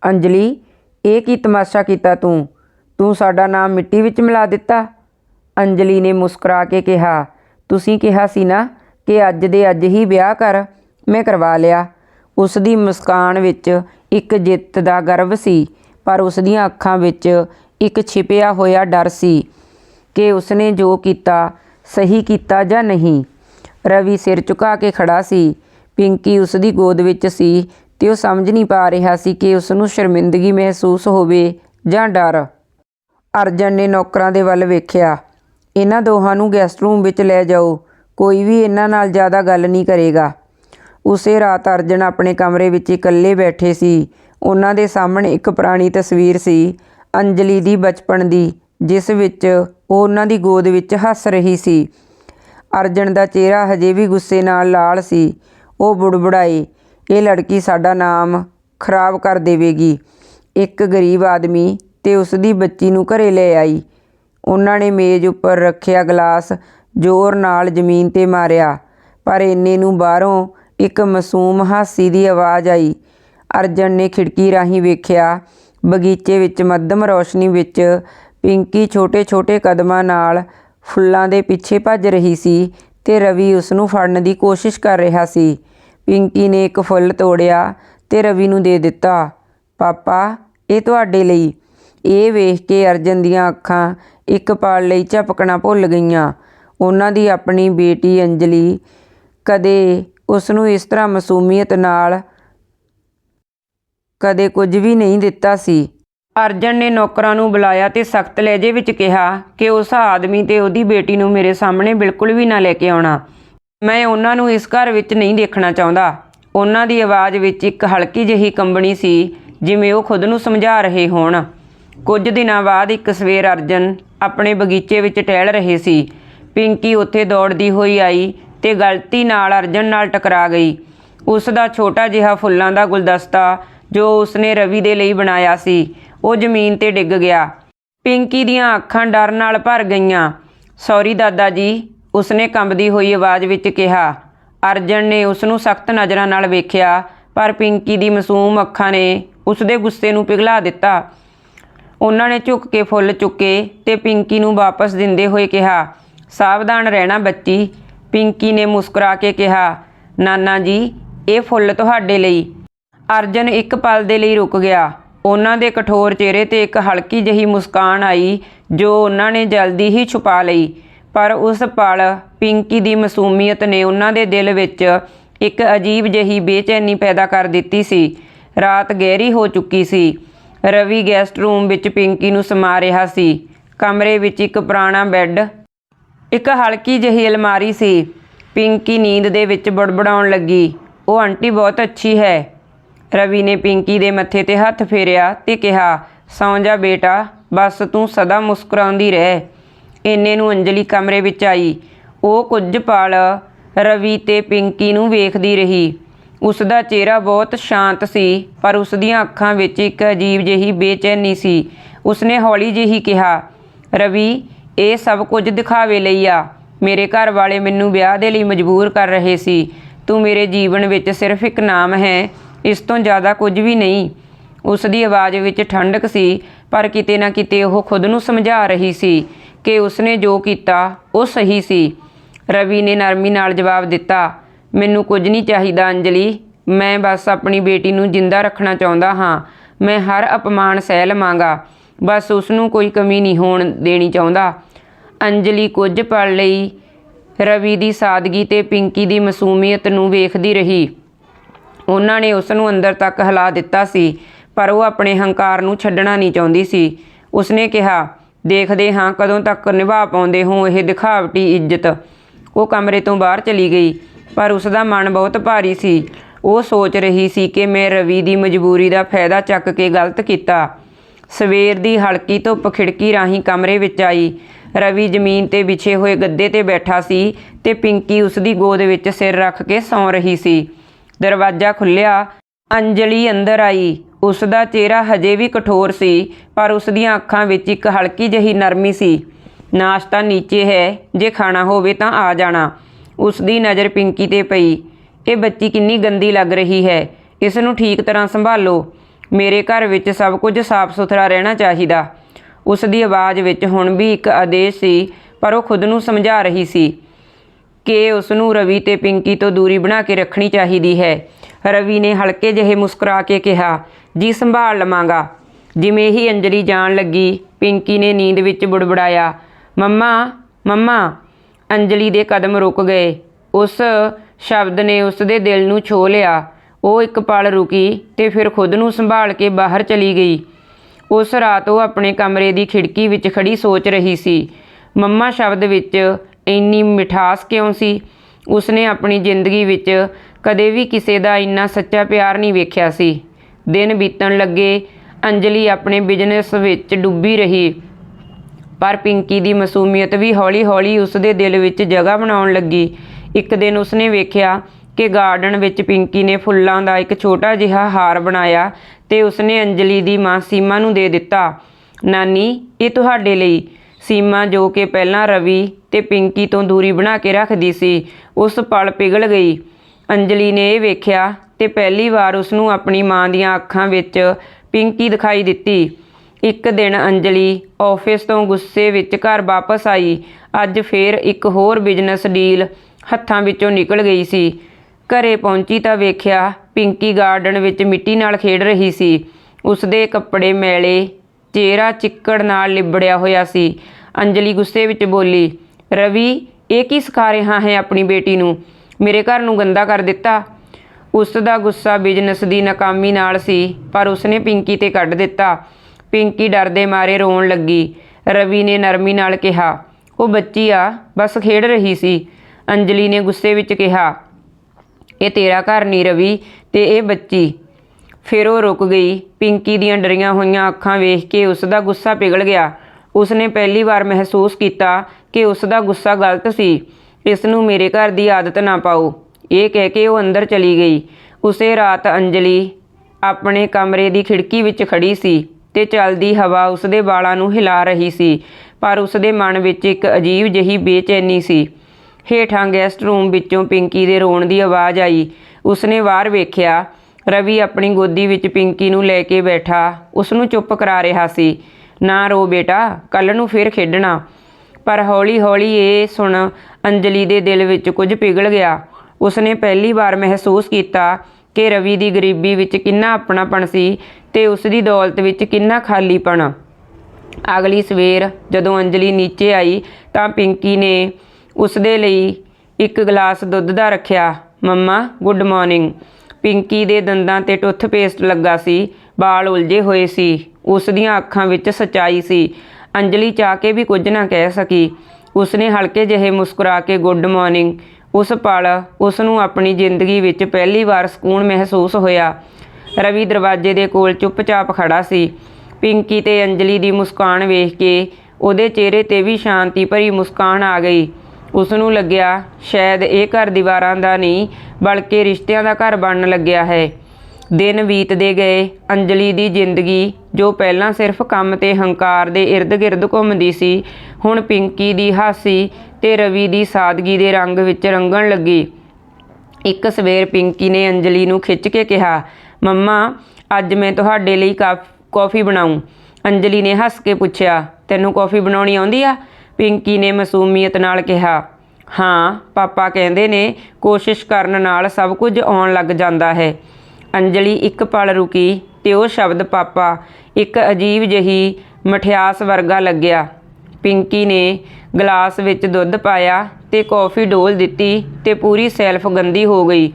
ਅੰਜਲੀ, ਇਹ ਕੀ ਤਮਾਸ਼ਾ ਕੀਤਾ ਤੂੰ? ਤੂੰ ਸਾਡਾ ਨਾਮ ਮਿੱਟੀ ਵਿੱਚ ਮਿਲਾ ਦਿੱਤਾ? ਅੰਜਲੀ ਨੇ ਮੁਸਕਰਾ ਕੇ ਕਿਹਾ, ਤੁਸੀਂ ਕਿਹਾ ਸੀ ਨਾ ਕਿ ਅੱਜ ਦੇ ਅੱਜ ਹੀ ਵਿਆਹ ਕਰ, ਮੈਂ ਕਰਵਾ ਲਿਆ। ਉਸ ਦੀ ਮੁਸਕਾਨ ਵਿੱਚ ਇੱਕ ਜਿੱਤ ਦਾ ਗਰਵ ਸੀ, ਪਰ ਉਸ ਦੀਆਂ ਅੱਖਾਂ ਵਿੱਚ ਇੱਕ ਛਿਪਿਆ ਹੋਇਆ ਡਰ ਸੀ ਕਿ ਉਸਨੇ ਜੋ ਕੀਤਾ ਸਹੀ ਕੀਤਾ ਜਾਂ ਨਹੀਂ। ਰਵੀ ਸਿਰ ਝੁਕਾ ਕੇ ਖੜਾ ਸੀ। ਪਿੰਕੀ ਉਸ ਦੀ ਗੋਦ ਵਿੱਚ ਸੀ ਤੇ ਉਹ ਸਮਝ ਨਹੀਂ ਪਾ ਰਿਹਾ ਸੀ ਕਿ ਉਸ ਨੂੰ ਸ਼ਰਮਿੰਦਗੀ ਮਹਿਸੂਸ ਹੋਵੇ ਜਾਂ ਡਰ। ਅਰਜਨ ਨੇ ਨੌਕਰਾਂ ਦੇ ਵੱਲ ਵੇਖਿਆ। ਇਹਨਾਂ ਦੋਹਾਂ ਨੂੰ ਗੈਸਟ ਰੂਮ ਵਿੱਚ ਲੈ ਜਾਓ। ਕੋਈ ਵੀ ਇਹਨਾਂ ਨਾਲ ਜ਼ਿਆਦਾ ਗੱਲ ਨਹੀਂ ਕਰੇਗਾ। ਉਸੇ ਰਾਤ ਅਰਜਨ ਆਪਣੇ ਕਮਰੇ ਵਿੱਚ ਇਕੱਲੇ ਬੈਠੇ ਸੀ। ਉਹਨਾਂ ਦੇ ਸਾਹਮਣੇ ਇੱਕ ਪੁਰਾਣੀ ਤਸਵੀਰ ਸੀ। ਅੰਜਲੀ ਦੀ ਬਚਪਨ ਦੀ। ਜਿਸ ਵਿੱਚ ਉਹ ਉਹਨਾਂ ਦੀ ਗੋਦ ਵਿੱਚ ਹੱਸ ਰਹੀ ਸੀ। ਅਰਜਨ ਦਾ ਚਿਹਰਾ ਹਜੇ ਵੀ ਗੁੱਸੇ ਨਾਲ ਲਾਲ ਸੀ। ਉਹ ਬੁੜਬੁੜਾਏ ਇਹ ਲੜਕੀ ਸਾਡਾ ਨਾਮ ਖਰਾਬ ਕਰ ਦੇਵੇਗੀ। ਇੱਕ ਗਰੀਬ ਆਦਮੀ ਤੇ ਉਸ ਦੀ ਬੱਚੀ ਨੂੰ ਘਰੇ ਲੈ ਆਈ। ਉਹਨਾਂ ਨੇ ਮੇਜ਼ ਉੱਪਰ ਰੱਖਿਆ ਗਲਾਸ, ਜ਼ੋਰ ਨਾਲ ਜ਼ਮੀਨ ਤੇ ਮਾਰਿਆ। ਪਰ ਇੰਨੇ ਨੂੰ ਬਾਹਰੋਂ ਇੱਕ ਮਾਸੂਮ ਹਾਸੀ ਦੀ ਆਵਾਜ਼ ਆਈ। ਅਰਜਨ ਨੇ ਖਿੜਕੀ ਰਾਹੀਂ ਵੇਖਿਆ, ਬਗੀਚੇ ਵਿੱਚ ਮੱਧਮ ਰੌਸ਼ਨੀ ਵਿੱਚ ਪਿੰਕੀ ਛੋਟੇ-ਛੋਟੇ ਕਦਮਾਂ ਨਾਲ ਫੁੱਲਾਂ ਦੇ ਪਿੱਛੇ ਭੱਜ ਰਹੀ ਸੀ ਤੇ ਰਵੀ ਉਸ ਨੂੰ ਫੜਨ ਦੀ ਕੋਸ਼ਿਸ਼ ਕਰ ਰਿਹਾ ਸੀ। ਪਿੰਕੀ ਨੇ ਇੱਕ ਫੁੱਲ ਤੋੜਿਆ ਤੇ ਰਵੀ ਨੂੰ ਦੇ ਦਿੱਤਾ। ਪਾਪਾ, ਇਹ ਤੁਹਾਡੇ ਲਈ। ਇਹ ਵੇਖ ਕੇ ਅਰਜਨ ਦੀਆਂ ਅੱਖਾਂ ਇੱਕ ਪਲ ਲਈ ਝਪਕਣਾ ਭੁੱਲ ਗਈਆਂ। ਉਹਨਾਂ ਦੀ ਆਪਣੀ ਬੇਟੀ ਅੰਜਲੀ ਕਦੇ ਉਸ ਨੂੰ ਇਸ ਤਰ੍ਹਾਂ ਮਾਸੂਮੀਅਤ ਨਾਲ ਕਦੇ ਕੁਝ ਵੀ ਨਹੀਂ ਦਿੱਤਾ ਸੀ। ਅਰਜਨ ਨੇ ਨੌਕਰਾਂ ਨੂੰ ਬੁਲਾਇਆ ਤੇ ਸਖਤ ਲਹਿਜੇ ਵਿੱਚ ਕਿਹਾ ਕਿ ਉਸ ਆਦਮੀ ਤੇ ਉਹਦੀ ਬੇਟੀ ਨੂੰ ਮੇਰੇ ਸਾਹਮਣੇ ਬਿਲਕੁਲ ਵੀ ਨਾ ਲੈ ਕੇ ਆਉਣਾ। ਮੈਂ ਉਹਨਾਂ ਨੂੰ ਇਸ ਘਰ ਵਿੱਚ ਨਹੀਂ ਦੇਖਣਾ ਚਾਹੁੰਦਾ। ਉਹਨਾਂ ਦੀ ਆਵਾਜ਼ ਵਿੱਚ ਇੱਕ ਹਲਕੀ ਜਿਹੀ ਕੰਬਣੀ ਸੀ, ਜਿਵੇਂ ਉਹ ਖੁਦ ਨੂੰ ਸਮਝਾ ਰਹੇ ਹੋਣ। ਕੁਝ ਦਿਨਾਂ ਬਾਅਦ ਇੱਕ ਸਵੇਰ ਅਰਜਨ ਆਪਣੇ ਬਗੀਚੇ ਵਿੱਚ ਟਹਿਲ ਰਹੇ ਸੀ। ਪਿੰਕੀ ਉੱਥੇ ਦੌੜਦੀ ਹੋਈ ਆਈ ਤੇ ਗਲਤੀ ਨਾਲ ਅਰਜਨ ਨਾਲ ਟਕਰਾ ਗਈ। ਉਸ ਦਾ ਛੋਟਾ ਜਿਹਾ ਫੁੱਲਾਂ ਦਾ ਗੁਲਦਸਤਾ ਜੋ ਉਸਨੇ ਰਵੀ ਦੇ ਲਈ ਬਣਾਇਆ ਸੀ ਉਹ ਜ਼ਮੀਨ ਤੇ ਡਿੱਗ ਗਿਆ। ਪਿੰਕੀ ਦੀਆਂ ਅੱਖਾਂ ਡਰ ਨਾਲ ਭਰ ਗਈਆਂ। ਸੌਰੀ ਦਾਦਾ ਜੀ, ਉਸਨੇ ਕੰਬਦੀ ਹੋਈ ਆਵਾਜ਼ ਵਿੱਚ ਕਿਹਾ। ਅਰਜਨ ਨੇ ਉਸ ਨੂੰ ਸਖਤ ਨਜ਼ਰਾਂ ਨਾਲ ਵੇਖਿਆ, ਪਰ ਪਿੰਕੀ ਦੀ ਮਾਸੂਮ ਅੱਖਾਂ ਨੇ ਉਸ ਦੇ ਗੁੱਸੇ ਨੂੰ ਪਿਘਲਾ ਦਿੱਤਾ। ਉਹਨਾਂ ਨੇ ਝੁੱਕ ਕੇ ਫੁੱਲ ਚੁੱਕੇ ਤੇ ਪਿੰਕੀ ਨੂੰ ਵਾਪਸ ਦਿੰਦੇ ਹੋਏ ਕਿਹਾ, ਸਾਵਧਾਨ ਰਹਿਣਾ ਬੱਚੀ। ਪਿੰਕੀ ਨੇ ਮੁਸਕਰਾ ਕੇ ਕਿਹਾ, ਨਾਨਾ ਜੀ, ਇਹ ਫੁੱਲ ਤੁਹਾਡੇ ਲਈ। ਅਰਜਨ ਇੱਕ ਪਲ ਦੇ ਲਈ ਰੁਕ ਗਿਆ। ਉਹਨਾਂ ਦੇ ਕਠੋਰ ਚਿਹਰੇ ਤੇ ਇੱਕ ਹਲਕੀ ਜਿਹੀ ਮੁਸਕਾਨ ਆਈ, ਜੋ ਉਹਨਾਂ ਨੇ ਜਲਦੀ ਹੀ ਛੁਪਾ ਲਈ। ਪਰ ਉਸ ਪਲ ਪਿੰਕੀ ਦੀ ਮਾਸੂਮੀਅਤ ਨੇ ਉਹਨਾਂ ਦੇ ਦਿਲ ਵਿੱਚ ਇੱਕ ਅਜੀਬ ਜਿਹੀ ਬੇਚੈਨੀ ਪੈਦਾ ਕਰ ਦਿੱਤੀ ਸੀ। ਰਾਤ ਗਹਿਰੀ ਹੋ ਚੁੱਕੀ ਸੀ। ਰਵੀ ਗੈਸਟ ਰੂਮ ਵਿੱਚ ਪਿੰਕੀ ਨੂੰ ਸਮਾ ਰਿਹਾ ਸੀ। ਕਮਰੇ ਵਿੱਚ ਇੱਕ ਪੁਰਾਣਾ ਬੈੱਡ, ਇੱਕ ਹਲਕੀ ਜਿਹੀ ਅਲਮਾਰੀ ਸੀ। ਪਿੰਕੀ ਨੀਂਦ ਦੇ ਵਿੱਚ ਬੜਬੜਾਉਣ ਲੱਗੀ। ਉਹ, ਆਂਟੀ, ਬਹੁਤ ਅੱਛੀ ਹੈ। ਰਵੀ ਨੇ ਪਿੰਕੀ ਦੇ ਮੱਥੇ ਤੇ ਹੱਥ ਫੇਰਿਆ ਤੇ ਕਿਹਾ, ਸੌਂ ਜਾ ਬੇਟਾ, ਬਸ ਤੂੰ ਸਦਾ ਮੁਸਕਰਾਉਂਦੀ ਰਹਿ। ਇੰਨੇ ਨੂੰ ਅੰਜਲੀ ਕਮਰੇ ਵਿੱਚ ਆਈ। ਉਹ ਕੁਝ ਪਲ ਰਵੀ ਤੇ ਪਿੰਕੀ ਨੂੰ ਵੇਖਦੀ ਰਹੀ। ਉਸ ਦਾ ਚਿਹਰਾ ਬਹੁਤ ਸ਼ਾਂਤ ਸੀ, ਪਰ ਉਸ ਦੀਆਂ ਅੱਖਾਂ ਵਿੱਚ ਇੱਕ ਅਜੀਬ ਜਿਹੀ ਬੇਚੈਨੀ ਸੀ। ਉਸਨੇ ਹੌਲੀ ਜਿਹੀ ਕਿਹਾ, ਰਵੀ, ਇਹ ਸਭ ਕੁਝ ਦਿਖਾਵੇ ਲਈ ਆ। ਮੇਰੇ ਘਰ ਵਾਲੇ ਮੈਨੂੰ ਵਿਆਹ ਦੇ ਲਈ ਮਜਬੂਰ ਕਰ ਰਹੇ ਸੀ। ਤੂੰ ਮੇਰੇ ਜੀਵਨ ਵਿੱਚ ਸਿਰਫ ਇੱਕ ਨਾਮ ਹੈ। ਇਸ ਤੋਂ ਜ਼ਿਆਦਾ ਕੁਝ ਵੀ ਨਹੀਂ। ਉਸ ਦੀ ਆਵਾਜ਼ ਵਿੱਚ ਠੰਡਕ ਸੀ, ਪਰ ਕਿਤੇ ਨਾ ਕਿਤੇ ਉਹ ਖੁਦ ਨੂੰ ਸਮਝਾ ਰਹੀ ਸੀ ਕਿ ਉਸਨੇ ਜੋ ਕੀਤਾ, ਉਹ ਸਹੀ ਸੀ। ਰਵੀ ਨੇ ਨਰਮੀ ਨਾਲ ਜਵਾਬ ਦਿੱਤਾ, ਮੈਨੂੰ ਕੁਝ ਨਹੀਂ ਚਾਹੀਦਾ, ਅੰਜਲੀ। ਮੈਂ ਬਸ ਆਪਣੀ ਬੇਟੀ ਨੂੰ ਜਿੰਦਾ ਰੱਖਣਾ ਚਾਹੁੰਦਾ ਹਾਂ। ਮੈਂ ਹਰ ਅਪਮਾਨ ਸਹਿ ਲਵਾਂਗਾ ਬਸ ਉਸ ਨੂੰ ਕੋਈ ਕਮੀ ਨਹੀਂ ਹੋਣ ਦੇਣੀ ਚਾਹੁੰਦਾ। ਅੰਜਲੀ ਕੁਝ ਪਲ ਲਈ ਰਵੀ ਦੀ ਸਾਦਗੀ ਤੇ ਪਿੰਕੀ ਦੀ ਮਾਸੂਮੀਅਤ ਨੂੰ ਵੇਖਦੀ ਰਹੀ। ਉਹਨਾਂ ਨੇ ਉਸ ਨੂੰ ਅੰਦਰ ਤੱਕ ਹਿਲਾ ਦਿੱਤਾ ਸੀ, ਪਰ ਉਹ ਆਪਣੇ ਹੰਕਾਰ ਨੂੰ ਛੱਡਣਾ ਨਹੀਂ ਚਾਹੁੰਦੀ ਸੀ। ਉਸਨੇ ਕਿਹਾ, ਦੇਖਦੇ ਹਾਂ ਕਦੋਂ ਤੱਕ ਨਿਭਾ ਪਾਉਂਦੇ ਹੋ ਇਹ ਦਿਖਾਵਟੀ ਇੱਜ਼ਤ। ਉਹ ਕਮਰੇ ਤੋਂ ਬਾਹਰ ਚਲੀ ਗਈ, ਪਰ ਉਸ ਦਾ ਮਨ ਬਹੁਤ ਭਾਰੀ ਸੀ। ਉਹ ਸੋਚ ਰਹੀ ਸੀ ਕਿ ਮੈਂ ਰਵੀ ਦੀ ਮਜਬੂਰੀ ਦਾ ਫਾਇਦਾ ਚੱਕ ਕੇ ਗਲਤ ਕੀਤਾ। ਸਵੇਰ ਦੀ ਹਲਕੀ ਧੁੱਪ ਖਿੜਕੀ ਰਾਹੀਂ ਕਮਰੇ ਵਿੱਚ ਆਈ। ਰਵੀ ਜ਼ਮੀਨ ਤੇ ਵਿਛੇ ਹੋਏ ਗੱਦੇ ਤੇ ਬੈਠਾ ਸੀ ਤੇ ਪਿੰਕੀ ਉਸ ਦੀ ਗੋਦ ਵਿੱਚ ਸਿਰ ਰੱਖ ਕੇ ਸੌਂ ਰਹੀ ਸੀ। ਦਰਵਾਜ਼ਾ ਖੁੱਲਿਆ ਅੰਜਲੀ ਅੰਦਰ ਆਈ। ਉਸ ਦਾ ਚਿਹਰਾ ਹਜੇ ਵੀ ਕਠੋਰ ਸੀ, ਪਰ ਉਸ ਦੀਆਂ ਅੱਖਾਂ ਵਿੱਚ ਇੱਕ ਹਲਕੀ ਜਿਹੀ ਨਰਮੀ ਸੀ। ਨਾਸ਼ਤਾ ਨੀਚੇ ਹੈ, ਜੇ ਖਾਣਾ ਹੋਵੇ ਤਾਂ ਆ ਜਾਣਾ। ਉਸ ਦੀ ਨਜ਼ਰ ਪਿੰਕੀ ਤੇ ਪਈ। ਇਹ ਬੱਚੀ ਕਿੰਨੀ ਗੰਦੀ ਲੱਗ ਰਹੀ ਹੈ। ਇਸ ਨੂੰ ਠੀਕ ਤਰ੍ਹਾਂ ਸੰਭਾਲੋ। ਮੇਰੇ ਘਰ ਵਿੱਚ ਸਭ ਕੁਝ ਸਾਫ਼ ਸੁਥਰਾ ਰਹਿਣਾ ਚਾਹੀਦਾ। ਉਸ ਦੀ ਆਵਾਜ਼ ਵਿੱਚ ਹੁਣ ਵੀ ਇੱਕ ਆਦੇਸ਼ ਸੀ, ਪਰ ਉਹ ਖੁਦ ਨੂੰ ਸਮਝਾ ਰਹੀ ਸੀ। ਕਿ ਉਸ ਨੂੰ ਰਵੀ ਤੇ ਪਿੰਕੀ ਤੋਂ ਦੂਰੀ ਬਣਾ ਕੇ ਰੱਖਣੀ ਚਾਹੀਦੀ ਹੈ। ਰਵੀ ਨੇ ਹਲਕੇ ਜਿਹੇ ਮੁਸਕਰਾ ਕੇ ਕਿਹਾ, ਜੀ, ਸੰਭਾਲ ਲਵਾਂਗਾ। ਜਿਵੇਂ ਹੀ ਅੰਜਲੀ ਜਾਣ ਲੱਗੀ, ਪਿੰਕੀ ਨੇ ਨੀਂਦ ਵਿੱਚ ਬੁੜਬੜਾਇਆ, ਮੰਮਾ ਮੰਮਾ। ਅੰਜਲੀ ਦੇ ਕਦਮ ਰੁਕ ਗਏ। ਉਸ ਸ਼ਬਦ ਨੇ ਉਸ ਦੇ ਦਿਲ ਨੂੰ ਛੋ ਲਿਆ। ਉਹ ਇੱਕ ਪਲ ਰੁਕੀ ਤੇ ਫਿਰ ਖੁਦ ਨੂੰ ਸੰਭਾਲ ਕੇ ਬਾਹਰ ਚਲੀ ਗਈ। ਉਸ ਰਾਤ ਉਹ ਆਪਣੇ ਕਮਰੇ ਦੀ ਖਿੜਕੀ ਵਿੱਚ ਖੜੀ ਸੋਚ ਰਹੀ ਸੀ। ਮੰਮਾ ਸ਼ਬਦ ਵਿੱਚ ਇੰਨੀ ਮਿਠਾਸ ਕਿਉਂ ਸੀ? ਉਸਨੇ ਆਪਣੀ ਜ਼ਿੰਦਗੀ ਵਿੱਚ ਕਦੇ ਵੀ ਕਿਸੇ ਦਾ ਇੰਨਾ ਸੱਚਾ ਪਿਆਰ ਨਹੀਂ ਵੇਖਿਆ ਸੀ। ਦਿਨ ਬੀਤਣ ਲੱਗੇ, ਅੰਜਲੀ ਆਪਣੇ ਬਿਜ਼ਨਸ ਵਿੱਚ ਡੁੱਬੀ ਰਹੀ। ਪਰ ਪਿੰਕੀ ਦੀ ਮਾਸੂਮੀਅਤ ਵੀ ਹੌਲੀ-ਹੌਲੀ ਉਸਦੇ ਦਿਲ ਵਿੱਚ ਜਗ੍ਹਾ ਬਣਾਉਣ ਲੱਗੀ। ਇੱਕ ਦਿਨ ਉਸਨੇ ਵੇਖਿਆ ਕਿ ਗਾਰਡਨ ਵਿੱਚ ਪਿੰਕੀ ਨੇ ਫੁੱਲਾਂ ਦਾ ਇੱਕ ਛੋਟਾ ਜਿਹਾ ਹਾਰ ਬਣਾਇਆ ਤੇ ਉਸਨੇ ਅੰਜਲੀ ਦੀ ਮਾਂ ਸੀਮਾ ਨੂੰ ਦੇ ਦਿੱਤਾ। ਨਾਨੀ, ਇਹ ਤੁਹਾਡੇ ਲਈ। ਸੀਮਾ ਜੋ ਕਿ ਪਹਿਲਾਂ ਰਵੀ ਤੇ ਪਿੰਕੀ ਤੋਂ ਦੂਰੀ ਬਣਾ ਕੇ ਰੱਖਦੀ ਸੀ, ਉਸ ਪਲ ਪਿਘਲ ਗਈ। ਅੰਜਲੀ ਨੇ ਇਹ ਵੇਖਿਆ ਤੇ ਪਹਿਲੀ ਵਾਰ ਉਸ ਨੂੰ ਆਪਣੀ ਮਾਂ ਦੀਆਂ ਅੱਖਾਂ ਵਿੱਚ ਪਿੰਕੀ ਦਿਖਾਈ ਦਿੱਤੀ। ਇੱਕ ਦਿਨ ਅੰਜਲੀ ਆਫਿਸ ਤੋਂ ਗੁੱਸੇ ਵਿੱਚ ਘਰ ਵਾਪਸ ਆਈ। ਅੱਜ ਫੇਰ ਇੱਕ ਹੋਰ ਬਿਜ਼ਨਸ ਡੀਲ ਹੱਥਾਂ ਵਿੱਚੋਂ ਨਿਕਲ ਗਈ ਸੀ। ਘਰੇ ਪਹੁੰਚੀ ਤਾਂ ਵੇਖਿਆ ਪਿੰਕੀ ਗਾਰਡਨ ਵਿੱਚ ਮਿੱਟੀ ਨਾਲ ਖੇਡ ਰਹੀ ਸੀ। ਉਸਦੇ ਕੱਪੜੇ ਮੈਲੇ ਚਿਹਰਾ ਚਿੱਕੜ ਨਾਲ ਲਿਬੜਿਆ ਹੋਇਆ ਸੀ। ਅੰਜਲੀ ਗੁੱਸੇ ਵਿੱਚ ਬੋਲੀ, ਰਵੀ, ਇਹ ਕੀ ਸਿਖਾ ਰਿਹਾ ਹੈ ਆਪਣੀ ਬੇਟੀ ਨੂੰ? ਮੇਰੇ ਘਰ ਨੂੰ ਗੰਦਾ ਕਰ ਦਿੱਤਾ। ਉਸ ਦਾ ਗੁੱਸਾ ਬਿਜ਼ਨਸ ਦੀ ਨਾਕਾਮੀ ਨਾਲ ਸੀ, ਪਰ ਉਸਨੇ ਪਿੰਕੀ ਤੇ ਕੱਢ ਦਿੱਤਾ। ਪਿੰਕੀ ਡਰਦੇ ਮਾਰੇ ਰੋਣ ਲੱਗੀ। ਰਵੀ ਨੇ ਨਰਮੀ ਨਾਲ ਕਿਹਾ, ਉਹ ਬੱਚੀ ਆ, ਬਸ ਖੇਡ ਰਹੀ ਸੀ। ਅੰਜਲੀ ਨੇ ਗੁੱਸੇ ਵਿੱਚ ਕਿਹਾ, ਇਹ ਤੇਰਾ ਘਰ ਨਹੀਂ ਰਵੀ, ਤੇ ਇਹ ਬੱਚੀ। ਫਿਰ ਉਹ ਰੁਕ ਗਈ। ਪਿੰਕੀ ਦੀਆਂ ਡਰੀਆਂ ਹੋਈਆਂ ਅੱਖਾਂ ਵੇਖ ਕੇ ਉਸ ਦਾ ਗੁੱਸਾ ਪਿਘਲ ਗਿਆ। ਉਸਨੇ ਪਹਿਲੀ ਵਾਰ ਮਹਿਸੂਸ ਕੀਤਾ ਕਿ ਉਸ ਦਾ ਗੁੱਸਾ ਗਲਤ ਸੀ। ਇਸ ਨੂੰ ਮੇਰੇ ਘਰ ਦੀ ਆਦਤ ਨਾ ਪਾਓ। ਇਹ ਕਹਿ ਕੇ ਉਹ ਅੰਦਰ ਚਲੀ ਗਈ। ਉਸੇ ਰਾਤ ਅੰਜਲੀ ਆਪਣੇ ਕਮਰੇ ਦੀ ਖਿੜਕੀ ਵਿੱਚ ਖੜੀ ਸੀ ਤੇ ਚੱਲਦੀ ਹਵਾ ਉਸਦੇ ਵਾਲਾਂ ਨੂੰ ਹਿਲਾ ਰਹੀ ਸੀ, ਪਰ ਉਸਦੇ ਮਨ ਵਿੱਚ ਇੱਕ ਅਜੀਬ ਜਿਹੀ ਬੇਚੈਨੀ ਸੀ। ਹੇਠਾਂ ਗੈਸਟ ਰੂਮ ਵਿੱਚੋਂ ਪਿੰਕੀ ਦੇ ਰੋਣ ਦੀ ਆਵਾਜ਼ ਆਈ। ਉਸਨੇ ਬਾਹਰ ਵੇਖਿਆ ਰਵੀ ਆਪਣੀ ਗੋਦੀ ਵਿੱਚ ਪਿੰਕੀ ਨੂੰ ਲੈ ਕੇ ਬੈਠਾ। ਉਸ ਨੂੰ ਚੁੱਪ ਕਰਾ ਰਿਹਾ ਸੀ। ਨਾ ਰੋ ਬੇਟਾ ਕੱਲ ਨੂੰ ਫੇਰ ਖੇਡਣਾ। ਪਰ ਹੌਲੀ-ਹੌਲੀ ਇਹ ਸੁਣ ਅੰਜਲੀ ਦੇ ਦਿਲ ਵਿੱਚ ਕੁਝ ਪਿਘਲ ਗਿਆ। ਉਸਨੇ ਪਹਿਲੀ ਵਾਰ ਮਹਿਸੂਸ ਕੀਤਾ ਕਿ ਰਵੀ ਦੀ ਗਰੀਬੀ ਵਿੱਚ ਕਿੰਨਾ ਆਪਣਾਪਣ ਸੀ ਤੇ ਉਸ ਦੀ ਦੌਲਤ ਵਿੱਚ ਕਿੰਨਾ ਖਾਲੀਪਣ। ਅਗਲੀ ਸਵੇਰ ਜਦੋਂ ਅੰਜਲੀ ਨੀਚੇ ਆਈ ਤਾਂ ਪਿੰਕੀ ਨੇ ਉਸ ਦੇ ਲਈ ਇੱਕ ਗਲਾਸ ਦੁੱਧ ਦਾ ਰੱਖਿਆ। ਮੰਮਾ, ਗੁੱਡ ਮਾਰਨਿੰਗ। ਪਿੰਕੀ ਦੇ ਦੰਦਾਂ ਤੇ ਟੁੱਥਪੇਸਟ ਲੱਗਾ ਸੀ। ਵਾਲ ਉਲਝੇ ਹੋਏ ਸੀ। ਉਸ ਦੀਆਂ ਅੱਖਾਂ ਵਿੱਚ ਸਚਾਈ ਸੀ। ਅੰਜਲੀ ਚਾਹ ਕੇ ਵੀ ਕੁਝ ਨਾ ਕਹਿ ਸਕੀ। ਉਸਨੇ ਹਲਕੇ ਜਿਹੇ ਮੁਸਕਰਾ ਕੇ ਗੁੱਡ ਮਾਰਨਿੰਗ ਉਸ ਪਲ ਉਸ ਨੂੰ ਆਪਣੀ ਜ਼ਿੰਦਗੀ ਵਿੱਚ ਪਹਿਲੀ ਵਾਰ ਸਕੂਨ ਮਹਿਸੂਸ ਹੋਇਆ। ਰਵੀ ਦਰਵਾਜ਼ੇ ਦੇ ਕੋਲ ਚੁੱਪਚਾਪ ਖੜਾ ਸੀ। ਪਿੰਕੀ ਤੇ ਅੰਜਲੀ ਦੀ ਮੁਸਕਾਨ ਵੇਖ ਕੇ ਉਹਦੇ ਚਿਹਰੇ ਤੇ ਵੀ ਸ਼ਾਂਤੀ ਭਰੀ ਮੁਸਕਾਨ ਆ ਗਈ। ਉਸ ਨੂੰ ਲੱਗਿਆ, ਸ਼ਾਇਦ ਇਹ ਘਰ ਦੀਵਾਰਾਂ ਦਾ ਨਹੀਂ, ਬਲਕਿ ਰਿਸ਼ਤਿਆਂ ਦਾ ਘਰ ਬਣਨ ਲੱਗਿਆ ਹੈ। ਦਿਨ ਬੀਤਦੇ ਗਏ, ਅੰਜਲੀ ਦੀ ਜ਼ਿੰਦਗੀ, ਜੋ ਪਹਿਲਾਂ ਸਿਰਫ ਕੰਮ ਤੇ ਹੰਕਾਰ ਦੇ ਇਰਦ-ਗਿਰਦ ਘੁੰਮਦੀ ਸੀ, ਹੁਣ ਪਿੰਕੀ ਦੀ ਹਾਸੀ ਤੇ ਰਵੀ ਦੀ ਸਾਦਗੀ ਦੇ ਰੰਗ ਵਿੱਚ ਰੰਗਣ ਲੱਗੀ। ਇੱਕ ਸਵੇਰ ਪਿੰਕੀ ਨੇ ਅੰਜਲੀ ਨੂੰ ਖਿੱਚ ਕੇ ਕਿਹਾ, ਮੰਮਾ, ਅੱਜ ਮੈਂ ਤੁਹਾਡੇ ਲਈ ਕਾਫ- ਕੌਫੀ ਬਣਾਉਂ ਅੰਜਲੀ ਨੇ ਹੱਸ ਕੇ ਪੁੱਛਿਆ, ਤੈਨੂੰ ਕੌਫੀ ਬਣਾਉਣੀ ਆਉਂਦੀ ਆ? ਪਿੰਕੀ ਨੇ ਮਾਸੂਮੀਅਤ ਨਾਲ ਕਿਹਾ, ਹਾਂ, ਪਾਪਾ ਕਹਿੰਦੇ ਨੇ ਕੋਸ਼ਿਸ਼ ਕਰਨ ਨਾਲ ਸਭ ਕੁਝ ਆਉਣ ਲੱਗ ਜਾਂਦਾ ਹੈ। ਅੰਜਲੀ ਇੱਕ ਪਲ ਰੁਕੀ ਤੇ ਉਹ ਸ਼ਬਦ ਪਾਪਾ, ਇੱਕ ਅਜੀਬ ਜਿਹੀ ਮਠਿਆਸ ਵਰਗਾ ਲੱਗਿਆ। ਪਿੰਕੀ ਨੇ ਗਲਾਸ ਵਿੱਚ ਦੁੱਧ ਪਾਇਆ ਤੇ ਕੌਫੀ ਡੋਲ ਦਿੱਤੀ ਤੇ ਪੂਰੀ ਸੈਲਫ ਗੰਦੀ ਹੋ ਗਈ।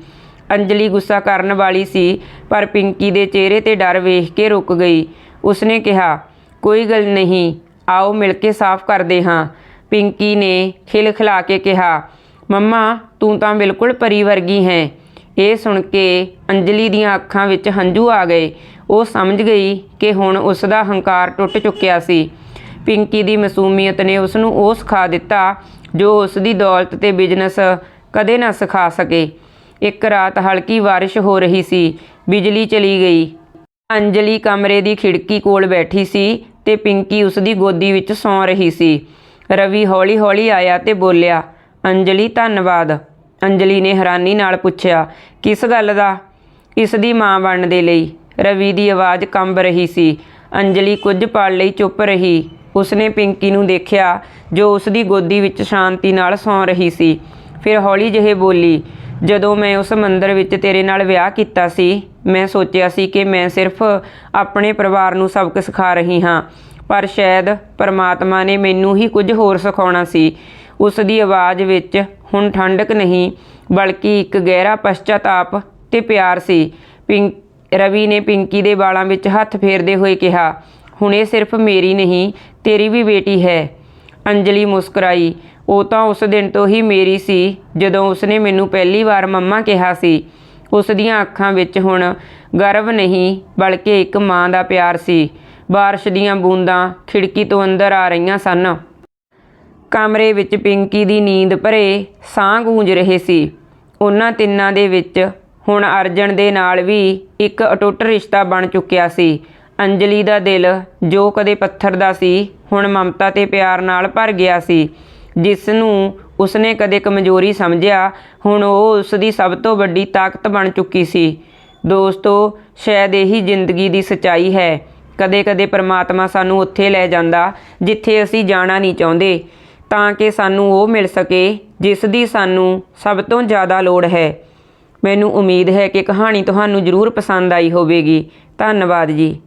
ਅੰਜਲੀ ਗੁੱਸਾ ਕਰਨ ਵਾਲੀ ਸੀ, ਪਰ ਪਿੰਕੀ ਦੇ ਚਿਹਰੇ ਤੇ ਡਰ ਵੇਖ ਕੇ ਰੁਕ ਗਈ। ਉਸਨੇ ਕਿਹਾ, ਕੋਈ ਗੱਲ ਨਹੀਂ ਆਓ ਮਿਲ ਕੇ ਸਾਫ਼ ਕਰਦੇ ਹਾਂ। ਪਿੰਕੀ ਨੇ ਖਿਲਖਿਲਾ ਕੇ ਕਿਹਾ, ਮੰਮਾ, ਤੂੰ ਤਾਂ ਬਿਲਕੁਲ ਪਰੀ ਵਰਗੀ ਹੈ। ਇਹ ਸੁਣ ਕੇ ਅੰਜਲੀ ਦੀਆਂ ਅੱਖਾਂ ਵਿੱਚ ਹੰਝੂ ਆ ਗਏ। ਉਹ ਸਮਝ ਗਈ ਕਿ ਹੁਣ ਉਸ ਦਾ ਹੰਕਾਰ ਟੁੱਟ ਚੁੱਕਿਆ ਸੀ। ਪਿੰਕੀ ਦੀ ਮਾਸੂਮੀਅਤ ਨੇ ਉਸ ਨੂੰ ਉਹ ਸਿਖਾ ਦਿੱਤਾ, ਜੋ ਉਸ ਦੀ ਦੌਲਤ ਤੇ ਬਿਜ਼ਨਸ ਕਦੇ ਨਾ ਸਿਖਾ ਸਕੇ। ਇੱਕ ਰਾਤ ਹਲਕੀ ਬਾਰਿਸ਼ ਹੋ ਰਹੀ ਸੀ। ਬਿਜਲੀ ਚਲੀ ਗਈ। ਅੰਜਲੀ ਕਮਰੇ ਦੀ ਖਿੜਕੀ ਕੋਲ ਬੈਠੀ ਸੀ। ਤੇ ਪਿੰਕੀ ਉਸ ਦੀ ਗੋਦੀ ਵਿੱਚ ਸੌਂ ਰਹੀ ਸੀ। ਰਵੀ ਹੌਲੀ-ਹੌਲੀ ਆਇਆ ਤੇ ਬੋਲਿਆ, ਅੰਜਲੀ, ਧੰਨਵਾਦ। ਅੰਜਲੀ ਨੇ ਹੈਰਾਨੀ ਨਾਲ ਪੁੱਛਿਆ, ਕਿਸ ਗੱਲ ਦਾ? ਇਸ ਦੀ ਮਾਂ ਬਣਨ ਦੇ ਲਈ। ਰਵੀ ਦੀ ਆਵਾਜ਼ ਕੰਬ ਰਹੀ ਸੀ। ਅੰਜਲੀ ਕੁਝ ਪਲ ਲਈ ਚੁੱਪ ਰਹੀ। ਉਸਨੇ ਪਿੰਕੀ ਨੂੰ ਦੇਖਿਆ ਜੋ ਉਸ ਦੀ ਗੋਦੀ ਵਿੱਚ ਸ਼ਾਂਤੀ ਨਾਲ ਸੌਂ ਰਹੀ ਸੀ। ਫਿਰ ਹੌਲੀ ਜਿਹੇ ਬੋਲੀ ਜਦੋਂ ਮੈਂ ਉਸ ਮੰਦਰ ਵਿੱਚ ਤੇਰੇ ਨਾਲ ਵਿਆਹ ਕੀਤਾ ਸੀ, ਮੈਂ ਸੋਚਿਆ ਸੀ ਕਿ ਮੈਂ ਸਿਰਫ ਆਪਣੇ ਪਰਿਵਾਰ ਨੂੰ ਸਬਕ ਸਿਖਾ ਰਹੀ ਹਾਂ, ਪਰ ਸ਼ਾਇਦ ਪਰਮਾਤਮਾ ਨੇ ਮੈਨੂੰ ਹੀ ਕੁਝ ਹੋਰ ਸਿਖਾਉਣਾ ਸੀ। ਉਸ ਦੀ ਆਵਾਜ਼ ਵਿੱਚ ਹੁਣ ਠੰਡਕ ਨਹੀਂ, ਬਲਕਿ ਇੱਕ ਗਹਿਰਾ ਪਛਤਾਤਾਪ ਤੇ ਪਿਆਰ ਸੀ। ਪਿੰਕ ਰਵੀ ਨੇ ਪਿੰਕੀ ਦੇ ਵਾਲਾਂ ਵਿੱਚ ਹੱਥ ਫੇਰਦੇ ਹੋਏ ਕਿਹਾ, ਹੁਣ ਇਹ ਸਿਰਫ ਮੇਰੀ ਨਹੀਂ, ਤੇਰੀ ਵੀ ਬੇਟੀ ਹੈ। ਅੰਜਲੀ ਮੁਸਕਰਾਈ ਉਹ ਤਾਂ ਉਸ ਦਿਨ ਤੋਂ ਹੀ ਮੇਰੀ ਸੀ, ਜਦੋਂ ਉਸਨੇ ਮੈਨੂੰ ਪਹਿਲੀ ਵਾਰ ਮੰਮਾ ਕਿਹਾ ਸੀ। ਉਸ ਦੀਆਂ ਅੱਖਾਂ ਵਿੱਚ ਹੁਣ ਗਰਵ ਨਹੀਂ, ਬਲਕਿ ਇੱਕ ਮਾਂ ਦਾ ਪਿਆਰ ਸੀ। ਬਾਰਿਸ਼ ਦੀਆਂ ਬੂੰਦਾਂ ਖਿੜਕੀ ਤੋਂ ਅੰਦਰ ਆ ਰਹੀਆਂ ਸਨ। ਕਮਰੇ ਵਿੱਚ ਪਿੰਕੀ ਦੀ ਨੀਂਦ ਭਰੇ ਸਾਹ ਗੂੰਜ ਰਹੇ ਸੀ। ਉਹਨਾਂ ਤਿੰਨਾਂ ਦੇ ਵਿੱਚ ਹੁਣ ਅਰਜਨ ਦੇ ਨਾਲ ਵੀ ਇੱਕ ਅਟੁੱਟ ਰਿਸ਼ਤਾ ਬਣ ਚੁੱਕਿਆ ਸੀ। ਅੰਜਲੀ ਦਾ ਦਿਲ ਜੋ ਕਦੇ ਪੱਥਰ ਦਾ ਸੀ, ਹੁਣ ਮਮਤਾ ਤੇ ਪਿਆਰ ਨਾਲ ਭਰ ਗਿਆ ਸੀ। ਜਿਸ ਨੂੰ ਉਸਨੇ ਕਦੇ ਕਮਜ਼ੋਰੀ ਸਮਝਿਆ, ਹੁਣ ਉਹ ਉਸ ਦੀ ਸਭ ਤੋਂ ਵੱਡੀ ਤਾਕਤ ਬਣ ਚੁੱਕੀ ਸੀ। ਦੋਸਤੋ, ਸ਼ਾਇਦ ਇਹੀ ਜ਼ਿੰਦਗੀ ਦੀ ਸਚਾਈ ਹੈ। ਕਦੇ-ਕਦੇ ਪਰਮਾਤਮਾ ਸਾਨੂੰ ਉੱਥੇ ਲੈ ਜਾਂਦਾ ਜਿੱਥੇ ਅਸੀਂ ਜਾਣਾ ਨਹੀਂ ਚਾਹੁੰਦੇ, ਤਾਂ ਕਿ ਸਾਨੂੰ ਉਹ ਮਿਲ ਸਕੇ ਜਿਸ ਦੀ ਸਾਨੂੰ ਸਭ ਤੋਂ ਜ਼ਿਆਦਾ ਲੋੜ ਹੈ। ਮੈਨੂੰ ਉਮੀਦ ਹੈ ਕਿ ਕਹਾਣੀ ਤੁਹਾਨੂੰ ਜ਼ਰੂਰ ਪਸੰਦ ਆਈ ਹੋਵੇਗੀ। ਧੰਨਵਾਦ ਜੀ।